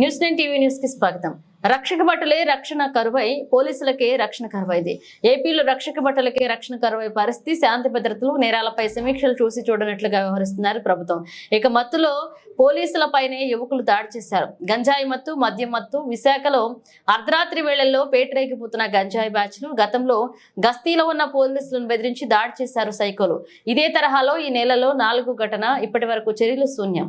News nine TV న్యూస్కి స్వాగతం. రక్షక భటులే రక్షణ కరువై పోలీసులకే రక్షణ కరువైంది ఏపీలో రక్షక భటులకే రక్షణ కరువై పరిస్థితి శాంతి భద్రతలు నేరాలపై సమీక్షలు చూసి చూడనట్లుగా వ్యవహరిస్తున్నారు ప్రభుత్వం. ఇక మత్తులో పోలీసులపైనే యువకులు దాడి చేశారు. గంజాయి మత్తు మద్యం మత్తు విశాఖలో అర్ధరాత్రి వేళల్లో పేటరేగిపోతున్న గంజాయి బ్యాచ్లు గతంలో గస్తీలో ఉన్న పోలీసులను బెదిరించి దాడి చేశారు సైకోలు. ఇదే తరహాలో ఈ నెలలో నాలుగు ఘటన ఇప్పటి చర్యలు శూన్యం.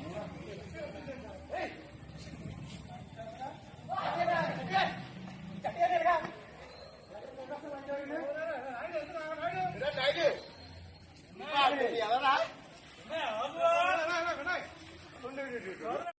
Brother.